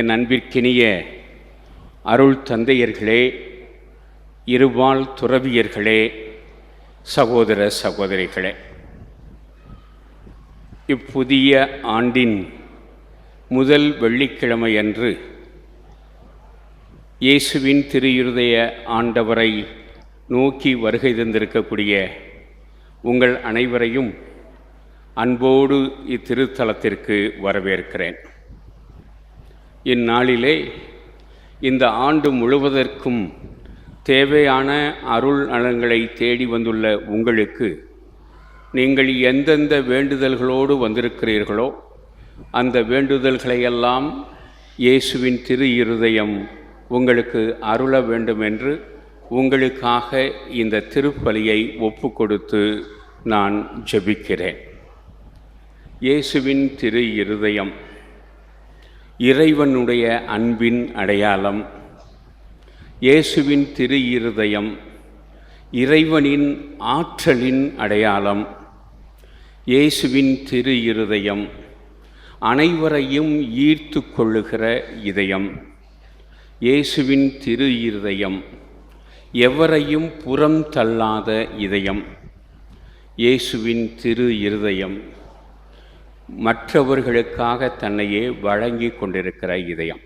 என் அன்பிற்கினிய அருள் தந்தையர்களே இருபால் துறவியர்களே சகோதர சகோதரிகளே இப்புதிய ஆண்டின் முதல் வெள்ளிக்கிழமை அன்று இயேசுவின் திருயிருதய ஆண்டவரை நோக்கி வருகை தந்திருக்கக்கூடிய உங்கள் அனைவரையும் அன்போடு இத்திருத்தலத்திற்கு வரவேற்கிறேன். இந்நாளிலே இந்த ஆண்டு முழுவதற்கும் தேவையான அருள் நலன்களை தேடி வந்துள்ள உங்களுக்கு நீங்கள் எந்தெந்த வேண்டுதல்களோடு வந்திருக்கிறீர்களோ அந்த வேண்டுதல்களையெல்லாம் இயேசுவின் திரு இருதயம் உங்களுக்கு அருள வேண்டும் என்று உங்களுக்காக இந்த திருப்பலியை ஒப்பு கொடுத்து நான் ஜெபிக்கிறேன். இயேசுவின் திரு இருதயம். இறைவனுடைய அன்பின் அடையாளம். இயேசுவின் திரு இருதயம் இறைவனின் ஆற்றலின் அடையாளம். இயேசுவின் திரு இருதயம் அனைவரையும் ஈர்த்து கொள்ளுகிற இதயம். இயேசுவின் திரு இருதயம் எவரையும் புறம் தள்ளாத இதயம். இயேசுவின் திரு இருதயம் மற்றவர்களுக்காக தன்னையே வழங்கி கொண்டிருக்கிற இதயம்.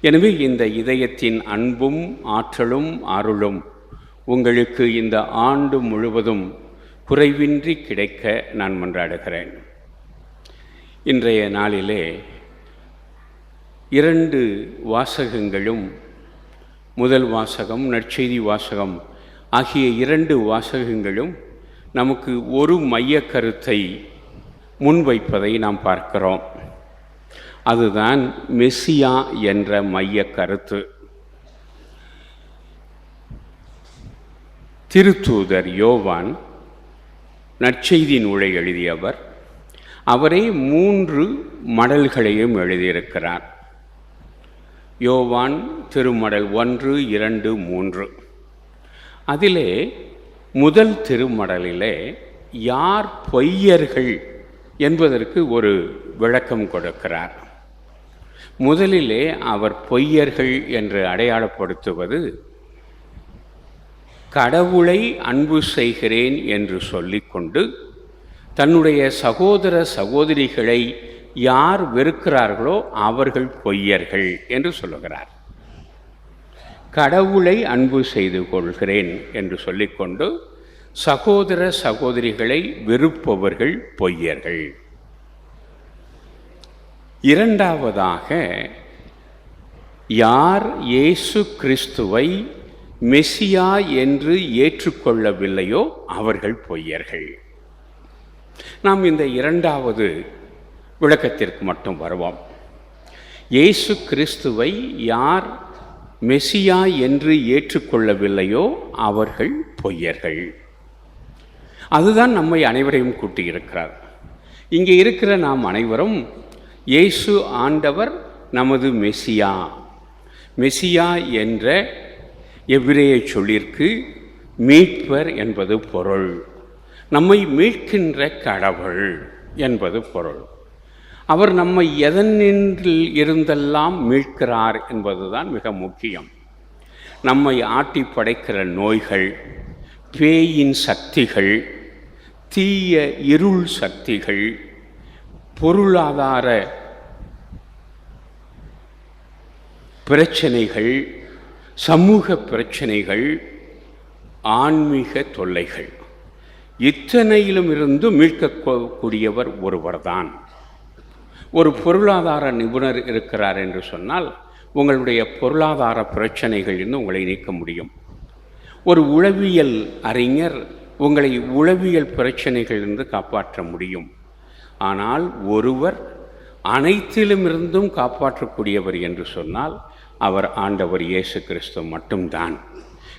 எனவே இந்த இதயத்தின் அன்பும் ஆற்றலும் அருளும் உங்களுக்கு இந்த ஆண்டு முழுவதும் குறைவின்றி கிடைக்க நான் மன்றாடுகிறேன். இன்றைய நாளிலே இரண்டு வாசகங்களும் முதல் வாசகம் நற்செய்தி வாசகம் ஆகிய இரண்டு வாசகங்களும் நமக்கு ஒரு மைய கருத்தை முன்வைப்பதை நாம் பார்க்கிறோம். அதுதான் மெஸ்ஸியா என்ற மைய கருத்து. திருத்தூதர் யோவான் நற்செய்தி நூலை எழுதியவர் அவரே மூன்று மடல்களையும் எழுதியிருக்கிறார். யோவான் திருமடல் ஒன்று இரண்டு மூன்று. அதிலே முதல் திருமடலிலே யார் பொய்யர்கள் என்பதற்கு ஒரு விளக்கம் கொடுக்கிறார். முதலிலே அவர் பொய்யர்கள் என்று அடையாளப்படுத்துவது கடவுளை அன்பு செய்கிறேன் என்று சொல்லிக்கொண்டு தன்னுடைய சகோதர சகோதரிகளை யார் வெறுக்கிறார்களோ அவர்கள் பொய்யர்கள் என்று சொல்லுகிறார். கடவுளை அன்பு செய்து கொள்கிறேன் என்று சொல்லிக்கொண்டு சகோதர சகோதரிகளை வெறுப்பவர்கள் பொய்யர்கள். இரண்டாவதாக யார் இயேசு கிறிஸ்துவை மெசியா என்று ஏற்றுக்கொள்ளவில்லையோ அவர்கள் பொய்யர்கள். நாம் இந்த இரண்டாவது விளக்கத்திற்கு மட்டும் வருவோம். இயேசு கிறிஸ்துவை யார் மெசியா என்று ஏற்றுக்கொள்ளவில்லையோ அவர்கள் பொய்யர்கள். அதுதான் நம்மை அனைவரையும் கூட்டியிருக்கிறார். இங்கே இருக்கிற நாம் அனைவரும் இயேசு ஆண்டவர் நமது மெசியா. மெசியா என்ற எவ்விரைய சொல்லிற்கு மீட்பர் என்பது பொருள். நம்மை மீட்கின்ற கடவுள் என்பது பொருள். அவர் நம்மை எதனின்றில் இருந்தெல்லாம் மீட்கிறார் என்பதுதான் மிக முக்கியம். நம்மை ஆட்டி படைக்கிற நோய்கள் பேயின் சக்திகள் தீய இருள் சக்திகள் பொருளாதார பிரச்சனைகள் சமூக பிரச்சனைகள் ஆன்மீக தொல்லைகள். இத்தனையிலும் இருந்து மீட்கக்கூடியவர் ஒருவர்தான். ஒரு பொருளாதார நிபுணர் இருக்கிறார் என்று சொன்னால் உங்களுடைய பொருளாதார பிரச்சனைகளிலிருந்து உங்களை நீக்க முடியும். ஒரு உளவியல் அறிஞர் உங்களை உளவியல் பிரச்சனைகளிலிருந்து காப்பாற்ற முடியும். ஆனால் ஒருவர் அனைத்திலுமிருந்தும் காப்பாற்றக்கூடியவர் என்று சொன்னால் அவர் ஆண்டவர் இயேசு கிறிஸ்து மட்டும்தான்.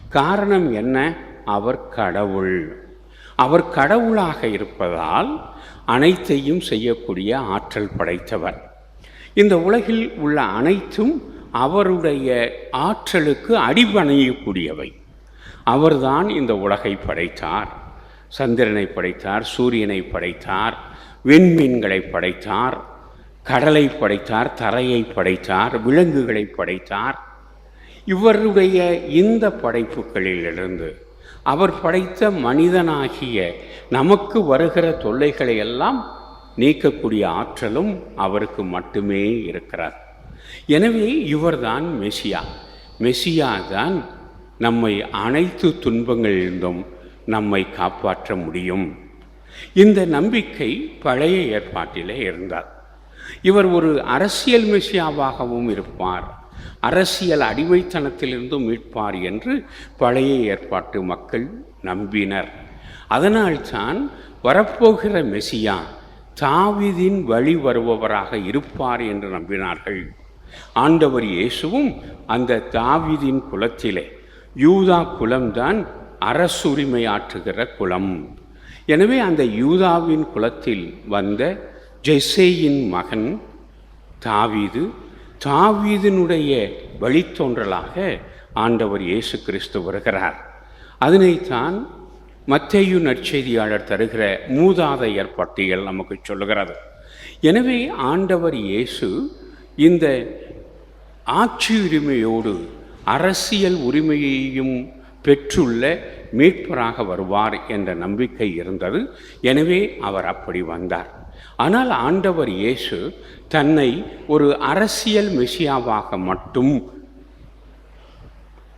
காரணம் என்ன? அவர் கடவுள். அவர் கடவுளாக இருப்பதால் அனைத்தையும் செய்யக்கூடிய ஆற்றல் படைத்தவர். இந்த உலகில் உள்ள அனைத்தும் அவருடைய ஆற்றலுக்கு அடிபணியக்கூடியவை. அவர்தான் இந்த உலகை படைத்தார். சந்திரனை படைத்தார் சூரியனை படைத்தார் விண்மீன்களை படைத்தார் கடலை படைத்தார் தரையை படைத்தார் விலங்குகளை படைத்தார். இவருடைய இந்த படைப்புகளிலிருந்து அவர் படைத்த மனிதனாகிய நமக்கு வருகிற தொல்லைகளை எல்லாம் நீக்கக்கூடிய ஆற்றலும் அவருக்கு மட்டுமே இருக்கிறார். எனவே இவர்தான் மெசியா. மெசியா தான் நம்மை அனைத்து துன்பங்களிலிருந்தும் நம்மை காப்பாற்ற முடியும். இந்த நம்பிக்கை பழைய ஏற்பாட்டிலே இருந்தார். இவர் ஒரு அரசியல் மெசியாவாகவும் இருப்பார். அரசியல் அடிமைத்தனத்திலிருந்தும் மீட்பார் என்று பழைய ஏற்பாட்டு மக்கள் நம்பினர். அதனால்தான் வரப்போகிற மெசியா தாவிதின் வழி வருபவராக இருப்பார் என்று நம்பினார்கள். ஆண்டவர் இயேசுவும் அந்த தாவிதின் குலத்திலே யூதா குலம்தான் அரசுரிமை ஆற்றுகிற குலம். எனவே அந்த யூதாவின் குலத்தில் வந்த ஜெசேயின் மகன் தாவீது தாவீதினுடைய வழித்தோன்றலாக ஆண்டவர் இயேசு கிறிஸ்து வருகிறார். அதனைத்தான் மத்தேயு நற்செய்தியாளர் தருகிற மூதாதையர் பட்டியல் நமக்கு சொல்லுகிறது. எனவே ஆண்டவர் இயேசு இந்த ஆட்சி உரிமையோடு அரசியல் உரிமையையும் பெற்றுள்ள மீட்பராக வருவார் என்ற நம்பிக்கை இருந்தது. எனவே அவர் அப்படி வந்தார். ஆனால் ஆண்டவர் இயேசு தன்னை ஒரு அரசியல் மெசியாவாக மட்டும்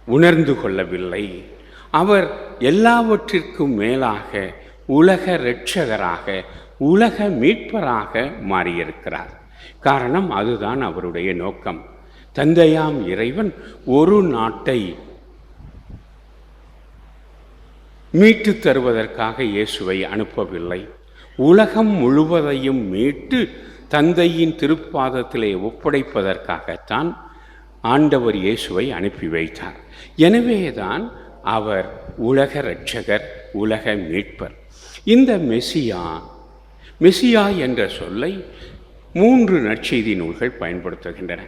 உணர்ந்து கொள்ளவில்லை. அவர் எல்லாவற்றிற்கும் மேலாக உலக இரட்சகராக உலக மீட்பராக மாறியிருக்கிறார். காரணம் அதுதான் அவருடைய நோக்கம். தந்தையாம் இறைவன் ஒரு நாட்டை மீட்டு தருவதற்காக இயேசுவை அனுப்பவில்லை. உலகம் முழுவதையும் மீட்டு தந்தையின் திருப்பாதத்திலே ஒப்படைப்பதற்காகத்தான் ஆண்டவர் இயேசுவை அனுப்பி வைத்தார். எனவேதான் அவர் உலக இரட்சகர் உலக மீட்பர். இந்த மெசியா மெசியா என்ற சொல்லை மூன்று நற்செய்தி நூல்கள் பயன்படுத்துகின்றன.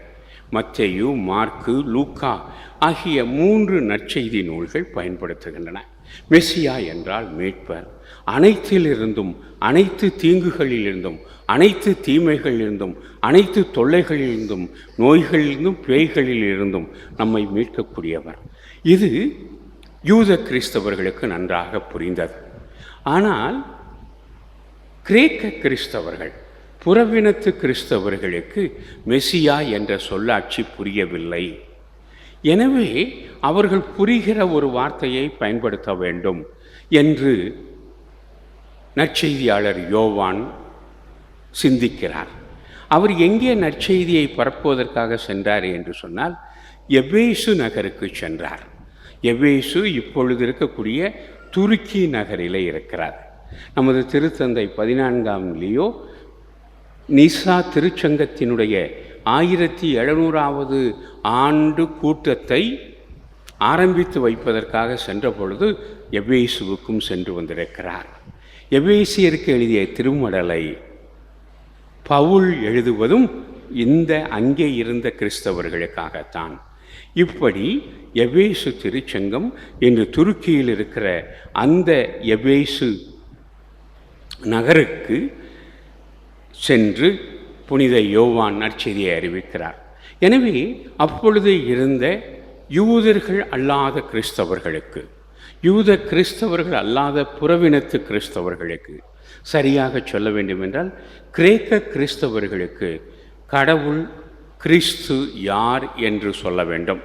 மத்தேயு மார்க்கு லூக்கா ஆகிய மூன்று நற்செய்தி நூல்கள் பயன்படுத்துகின்றன. மெசியா என்றால் மீட்பர். அனைத்திலிருந்தும் அனைத்து தீங்குகளிலிருந்தும் அனைத்து தீமைகளிலிருந்தும் அனைத்து தொல்லைகளிலிருந்தும் நோய்களிலிருந்தும் பேய்களிலிருந்தும் நம்மை மீட்கக்கூடியவர். இது யூத கிறிஸ்தவர்களுக்கு நன்றாக புரிந்தது. ஆனால் கிரேக்க கிறிஸ்தவர்கள் புறவினத்து கிறிஸ்தவர்களுக்கு மெசியா என்ற சொல்லாட்சி புரியவில்லை. எனவே அவர்கள் புரிகிற ஒரு வார்த்தையை பயன்படுத்த வேண்டும் என்று நற்செய்தியாளர் யோவான் சிந்திக்கிறார். அவர் எங்கே நற்செய்தியை பரப்புவதற்காக சென்றார் என்று சொன்னால் எவ்வேசு நகருக்கு சென்றார். எவ்வேசு இப்பொழுது இருக்கக்கூடிய துருக்கி நகரிலே இருக்கிறார். நமது திருத்தந்தை பதினான்காம் லியோ நிசா திருச்சங்கத்தினுடைய ஆயிரத்தி எழுநூறாவது ஆண்டு கூட்டத்தை ஆரம்பித்து வைப்பதற்காக சென்ற பொழுது எவ்வேசுவுக்கும் சென்று வந்திருக்கிறார். எவ்வேசியருக்கு எழுதிய திருமடலை பவுல் எழுதுவதும் இந்த அங்கே இருந்த கிறிஸ்தவர்களுக்காகத்தான். இப்படி எவ்வேசு திருச்சங்கம் இன்று துருக்கியில் இருக்கிற அந்த எவ்வேசு நகருக்கு சென்று புனித யோவான் நற்செய்தியை அறிவிக்கிறார். எனவே அப்பொழுது இருந்த யூதர்கள் அல்லாத கிறிஸ்தவர்களுக்கு யூத கிறிஸ்தவர்கள் அல்லாத புறவினத்து கிறிஸ்தவர்களுக்கு சரியாக சொல்ல வேண்டுமென்றால் கிரேக்க கிறிஸ்தவர்களுக்கு கடவுள் கிறிஸ்து யார் என்று சொல்ல வேண்டும்.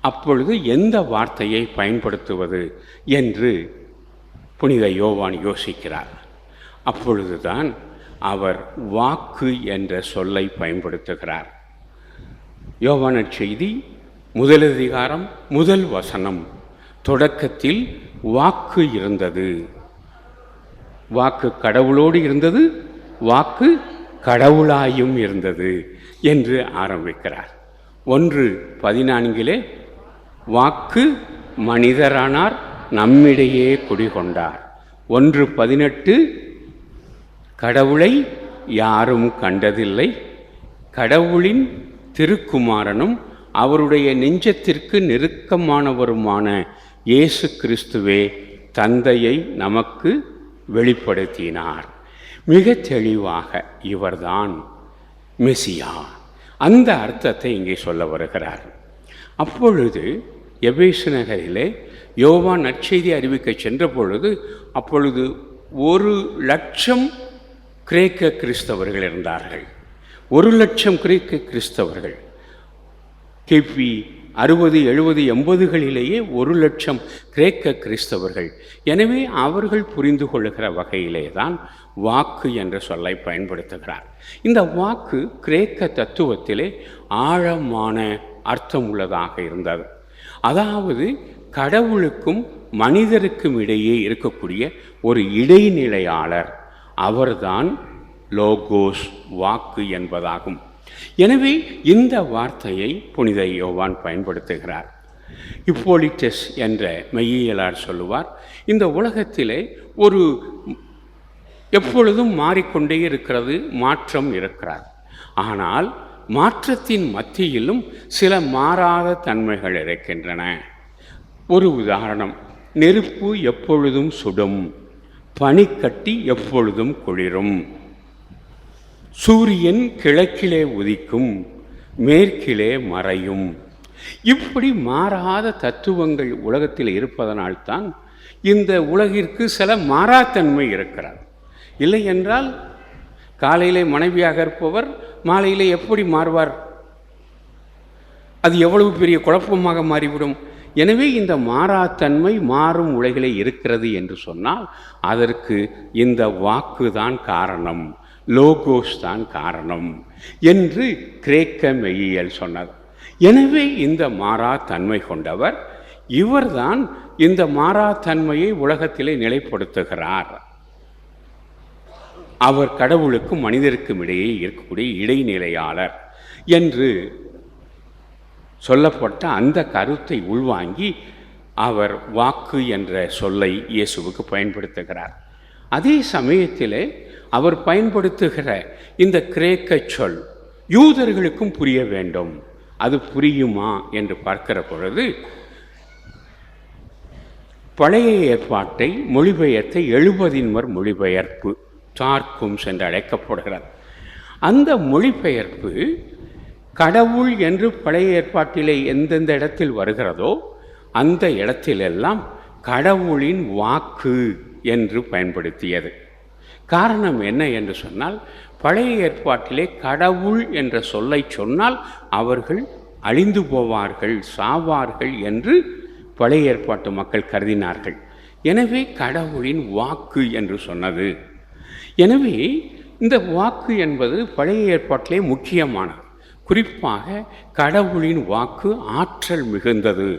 அப்பொழுது எந்த வார்த்தையை பயன்படுத்துவது என்று புனித யோவான் யோசிக்கிறார். அப்பொழுதுதான் அவர் வாக்கு என்ற சொல்லை பயன்படுத்துகிறார். யோவான செய்தி முதலதிகாரம் முதல் வசனம். தொடக்கத்தில் வாக்கு இருந்தது. வாக்கு கடவுளோடு இருந்தது வாக்கு கடவுளாயும் இருந்தது என்று ஆரம்பிக்கிறார். ஒன்று பதினான்கிலே வாக்கு மனிதரானார் நம்மிடையே குடிகொண்டார். ஒன்று பதினெட்டு கடவுளை யாரும் கண்டதில்லை. கடவுளின் திருக்குமாரனும் அவருடைய நெஞ்சத்திற்கு நெருக்கமானவருமான இயேசு கிறிஸ்துவே தந்தையை நமக்கு வெளிப்படுத்தினார். மிக தெளிவாக இவர்தான் மெசியா. அந்த அர்த்தத்தை இங்கே சொல்ல வருகிறார். அப்பொழுது எபேசு நகரிலே யோவான் நற்செய்தி அறிவிக்க சென்ற பொழுது அப்பொழுது ஒரு லட்சம் கிரேக்க கிறிஸ்தவர்கள் இருந்தார்கள். ஒரு லட்சம் கிரேக்க கிறிஸ்தவர்கள். கிபி அறுபது எழுபது எண்பதுகளிலேயே ஒரு லட்சம் கிரேக்க கிறிஸ்தவர்கள். எனவே அவர்கள் புரிந்து கொள்ளுகிற வகையிலே தான் வாக்கு என்ற சொல்லை பயன்படுத்துகிறார். இந்த வாக்கு கிரேக்க தத்துவத்திலே ஆழமான அர்த்தம் உள்ளதாக இருந்தது. அதாவது கடவுளுக்கும் மனிதருக்கும் இடையே இருக்கக்கூடிய ஒரு இடைநிலையாளர் அவர்தான் லோகோஸ் வாக்கு என்பதாகும். எனவே இந்த வார்த்தையை புனித யோவான் பயன்படுத்துகிறார். இப்போலிட்டஸ் என்ற மெய்யியலார் சொல்லுவார் இந்த உலகத்திலே ஒரு எப்பொழுதும் மாறிக்கொண்டே இருக்கிறது மாற்றம் இருக்கிறார். ஆனால் மாற்றத்தின் மத்தியிலும் சில மாறாத தன்மைகள் இருக்கின்றன. ஒரு உதாரணம் நெருப்பு எப்பொழுதும் சுடும். பனிக்கட்டி எப்பொழுதும் குளிரும். சூரியன் கிழக்கிலே உதிக்கும் மேற்கிலே மறையும். இப்படி மாறாத தத்துவங்கள் உலகத்தில் இருப்பதனால்தான் இந்த உலகிற்கு சில மாறாத்தன்மை இருக்கிறார் இல்லை என்றால் காலையிலே மனைவியாக இருப்பவர் மாலையிலே எப்படி மாறுவார்? அது எவ்வளவு பெரிய குழப்பமாக மாறிவிடும்? எனவே இந்த மாறாத்தன்மை மாறும் உலகிலே இருக்கிறது என்று சொன்னால் அதற்கு இந்த வாக்கு தான் காரணம் லோகோஸ் தான் காரணம் என்று கிரேக்க மெய்யியல் சொன்னது எனவே இந்த மாறாத்தன்மை கொண்டவர் இவர்தான் இந்த மாறாத்தன்மையை உலகத்திலே நிலைப்படுத்துகிறார். அவர் கடவுளுக்கும் மனிதருக்கும் இடையே இருக்கக்கூடிய இடைநிலையாளர் என்று சொல்லப்பட்ட அந்த கருத்தை உள்வாங்கி அவர் வாக்கு என்ற சொல்லை இயேசுவுக்கு பயன்படுத்துகிறார். அதே சமயத்தில் அவர் பயன்படுத்துகிற இந்த கிரேக்க சொல் யூதர்களுக்கும் புரிய வேண்டும். அது புரியுமா என்று பார்க்கிற பொழுது பழைய ஏற்பாட்டை மொழிபெயர்த்த எழுபதின்மர் மொழிபெயர்ப்பு சார்க்கும்ஸ் என்று அழைக்கப்படுகிறது. அந்த மொழிபெயர்ப்பு கடவுள் என்று பழைய ஏற்பாட்டிலே எந்தெந்த இடத்தில் வருகிறதோ அந்த இடத்திலெல்லாம் கடவுளின் வாக்கு என்று பயன்படுத்தியது. காரணம் என்ன என்று சொன்னால் பழைய ஏற்பாட்டிலே கடவுள் என்ற சொல்லை சொன்னால் அவர்கள் அழிந்து போவார்கள் சாவார்கள் என்று பழைய ஏற்பாட்டு மக்கள் கருதினார்கள். எனவே கடவுளின் வாக்கு என்று சொன்னது. எனவே இந்த வாக்கு என்பது பழைய ஏற்பாட்டிலே முக்கியமானது. குறிப்பாக கடவுளின் வாக்கு ஆற்றல் மிகுந்தது.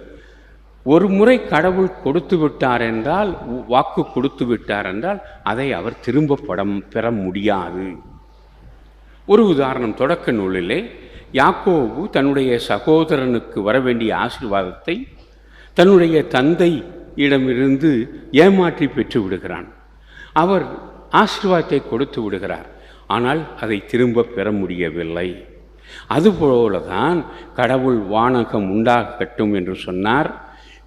ஒரு முறை கடவுள் கொடுத்து விட்டார் என்றால் வாக்கு கொடுத்து விட்டார் என்றால் அதை அவர் திரும்ப படம் பெற முடியாது. ஒரு உதாரணம் தொடக்க நூலிலே யாக்கோவு தன்னுடைய சகோதரனுக்கு வர வேண்டிய ஆசீர்வாதத்தை தன்னுடைய தந்தை இடமிருந்து ஏமாற்றி பெற்று விடுகிறான். அவர் ஆசீர்வாதத்தை கொடுத்து விடுகிறார். ஆனால் அதை திரும்ப பெற முடியவில்லை. அதுபோல தான் கடவுள் வானகம் உண்டாகட்டும் என்று சொன்னார்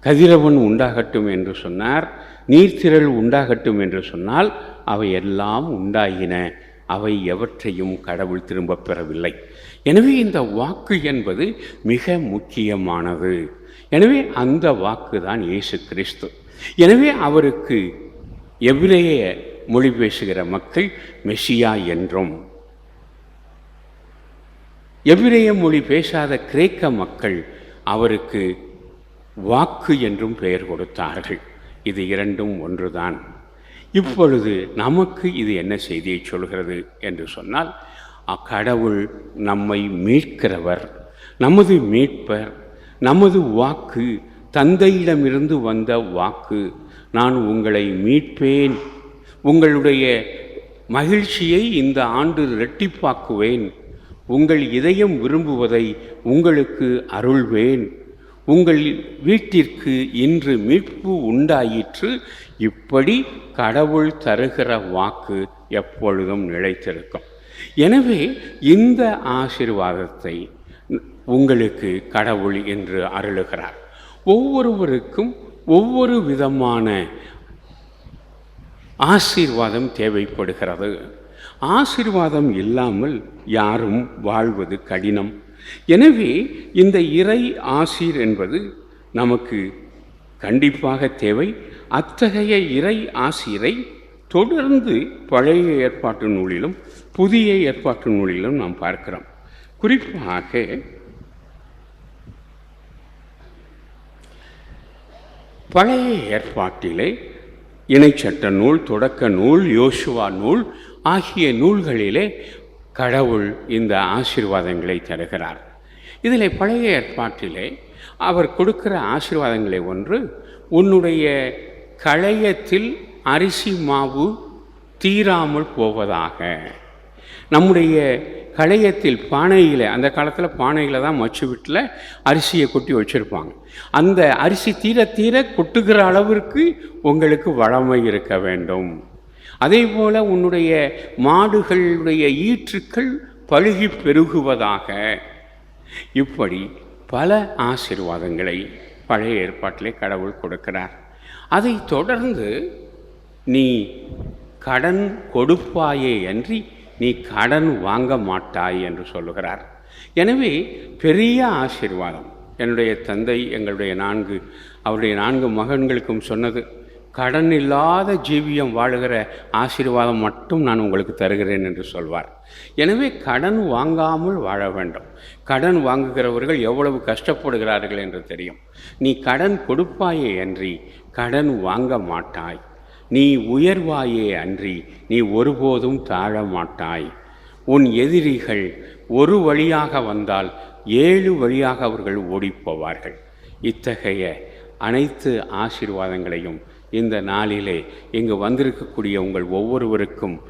கதிரவன் உண்டாகட்டும் என்று சொன்னார் நீர்த்திரள் உண்டாகட்டும் என்று சொன்னால் அவை எல்லாம் உண்டாகின அவை எவற்றையும் கடவுள் திரும்ப பெறவில்லை. எனவே இந்த வாக்கு என்பது மிக முக்கியமானது. எனவே அந்த வாக்கு தான் இயேசு கிறிஸ்து. எனவே அவருக்கு எவ்விலேயே மொழி பேசுகிற மக்கள் மெஷியா என்றும் எவ்விரைய மொழி பேசாத கிரேக்க மக்கள் அவருக்கு வாக்கு என்றும் பெயர் கொடுத்தார்கள். இது இரண்டும் ஒன்றுதான். இப்பொழுது நமக்கு இது என்ன செய்தியை சொல்கிறது என்று சொன்னால் அக்கடவுள் நம்மை மீட்கிறவர் நமது மீட்பர் நமது வாக்கு தந்தையிடமிருந்து வந்த வாக்கு நான் உங்களை மீட்பேன் உங்களுடைய மகிழ்ச்சியை இந்த ஆண்டு இரட்டிப்பாக்குவேன் உங்கள் இதயம் விரும்புவதை உங்களுக்கு அருள்வேன். உங்கள் வீட்டிற்கு இன்று மீட்பு உண்டாயிற்று. இப்படி கடவுள் தருகிற வாக்கு எப்பொழுதும் நிலைத்திருக்கும். எனவே இந்த ஆசிர்வாதத்தை உங்களுக்கு கடவுள் என்று அருளுகிறார். ஒவ்வொருவருக்கும் ஒவ்வொரு விதமான ஆசீர்வாதம் தேவைப்படுகிறது. ஆசீர்வாதம் இல்லாமல் யாரும் வாழ்வது கடினம். எனவே இந்த இறை ஆசீர் என்பது நமக்கு கண்டிப்பாக தேவை. அத்தகைய இறை ஆசீரை தொடர்ந்து பழைய ஏற்பாட்டு நூலிலும் புதிய ஏற்பாட்டு நூலிலும் நாம் பார்க்கிறோம். குறிப்பாக பழைய ஏற்பாட்டிலே இணைச்சட்ட நூல் தொடக்க நூல் யோசுவா நூல் ஆகிய நூல்களிலே கடவுள் இந்த ஆசீர்வாதங்களை தருகிறார். இதில் பழைய ஏற்பாட்டிலே அவர் கொடுக்கிற ஆசீர்வாதங்களை ஒன்று உன்னுடைய களையத்தில் அரிசி மாவு தீராமல் போவதாக. நம்முடைய களையத்தில் பானையில் அந்த காலத்தில் பானையில் தான் மச்சு வீட்டில் அரிசியை கொட்டி வச்சுருப்பாங்க. அந்த அரிசி தீர தீர கொட்டுகிற அளவிற்கு உங்களுக்கு வளமை இருக்க வேண்டும். அதே போல் உன்னுடைய மாடுகளுடைய ஈற்றுக்கள் பழுகி பெருகுவதாக. இப்படி பல ஆசிர்வாதங்களை பழைய ஏற்பாட்டிலே கடவுள் கொடுக்கிறார். அதை தொடர்ந்து நீ கடன் கொடுப்பாயே அன்றி நீ கடன் வாங்க மாட்டாய் என்று சொல்லுகிறார். எனவே பெரிய ஆசீர்வாதம். என்னுடைய தந்தை எங்களுடைய நான்கு அவருடைய நான்கு மகன்களுக்கும் சொன்னது கடன் இல்லாத ஜீவியம் வாழுகிற ஆசீர்வாதம் மட்டும் நான் உங்களுக்கு தருகிறேன் என்று சொல்வார். எனவே கடன் வாங்காமல் வாழ வேண்டும். கடன் வாங்குகிறவர்கள் எவ்வளவு கஷ்டப்படுகிறார்கள் என்று தெரியும். நீ கடன் கொடுப்பாயே அன்றி கடன் வாங்க மாட்டாய். நீ உயர்வாயே அன்றி நீ ஒருபோதும் தாழ மாட்டாய் உன் எதிரிகள் ஒரு வழியாக வந்தால் ஏழு வழியாக அவர்கள் ஓடிப்போவார்கள். இத்தகைய அனைத்து ஆசீர்வாதங்களையும் இந்த நாளிலே இங்கு வந்திருக்கக்கூடிய உங்கள் ஒவ்வொருவருக்கும்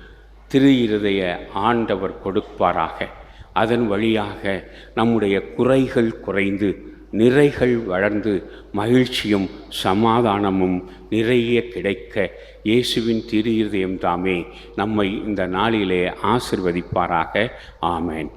திரு இருதய ஆண்டவர் கொடுப்பாராக. அதன் வழியாக நம்முடைய குறைகள் குறைந்து நிறைகள் வளர்ந்து மகிழ்ச்சியும் சமாதானமும் நிறைய கிடைக்க இயேசுவின் திரு இருதயம் தாமே நம்மை இந்த நாளிலே ஆசிர்வதிப்பாராக. ஆமேன்.